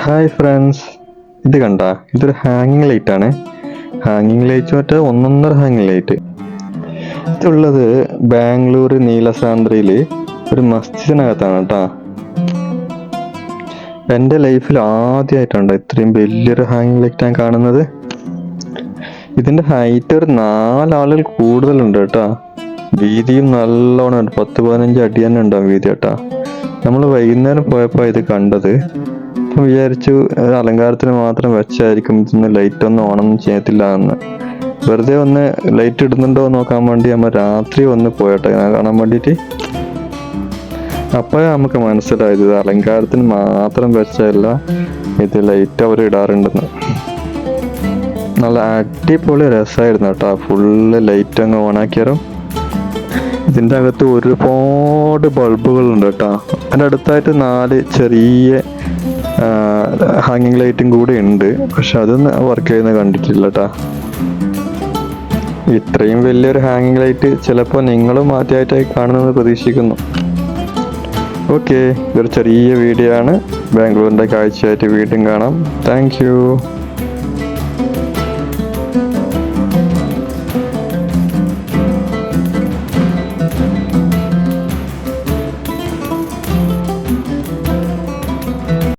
Hi friends ഇത് കണ്ട? ഇതൊരു ഹാങ്ങിങ് ലൈറ്റ് ആണ്. ഹാങ്ങിങ് ലൈറ്റ് മറ്റേ ഒന്നൊന്നര ഹാങ്ങിങ് ലൈറ്റ് ഇതുള്ളത് ബാംഗ്ലൂർ നീലസാന്ദ്രയിൽ ഒരു മസ്ജിദിനകത്താണ് കേട്ടോ. എന്റെ ലൈഫിൽ ആദ്യമായിട്ടാണ് ഇത്രയും വലിയൊരു ഹാങ്ങിങ് ലൈറ്റ് ഞാൻ കാണുന്നത്. ഇതിന്റെ ഹൈറ്റ് ഒരു നാലാളിൽ കൂടുതലുണ്ട് കേട്ടോ. വീതിയും നല്ലോണം പത്ത് പതിനഞ്ച് അടി തന്നെ ഉണ്ടാവും വീതി കേട്ടാ. നമ്മൾ വൈകുന്നേരം പോയപ്പോൾ ഇത് കണ്ടത് വിചാരിച്ചു അലങ്കാരത്തിന് മാത്രം വെച്ചായിരിക്കും ഇതൊന്ന് ലൈറ്റ് ഒന്നും ഓണൊന്നും ചെയ്യത്തില്ല എന്ന്. വെറുതെ ഒന്ന് ലൈറ്റ് ഇടുന്നുണ്ടോ നോക്കാൻ വേണ്ടി നമ്മൾ രാത്രി ഒന്ന് പോയട്ടെ. കാണാൻ വേണ്ടിയിട്ട്. അപ്പോഴേ നമുക്ക് മനസ്സിലായത് ഇത് അലങ്കാരത്തിന് മാത്രം വെച്ചല്ല ഇത് ലൈറ്റ് അവർ ഇടാറുണ്ടെന്ന്. നല്ല അടിപൊളി രസമായിരുന്നു കേട്ടോ. ഫുള്ള് ലൈറ്റ് അങ്ങ് ഓണാക്കിയാലും ഇതിന്റെ അകത്ത് ഒരുപാട് ബൾബുകളുണ്ട് കേട്ടോ. അതിന്റെ അടുത്തായിട്ട് നാല് ചെറിയ ഹാങ്ങിങ് ലൈറ്റും കൂടെ ഉണ്ട്. പക്ഷെ അതൊന്നും വർക്ക് ചെയ്യുന്ന കണ്ടിട്ടില്ല കേട്ടാ ഇത്രയും വലിയൊരു ഹാങ്ങിങ് ലൈറ്റ് ചിലപ്പോൾ നിങ്ങളും ആദ്യമായിട്ടായി കാണുമെന്ന് പ്രതീക്ഷിക്കുന്നു. ഓക്കെ ഇതൊരു ചെറിയ വീഡിയോ ആണ്. ബാംഗ്ലൂരിന്റെ കാഴ്ചയായിട്ട് വീണ്ടും കാണാം. താങ്ക്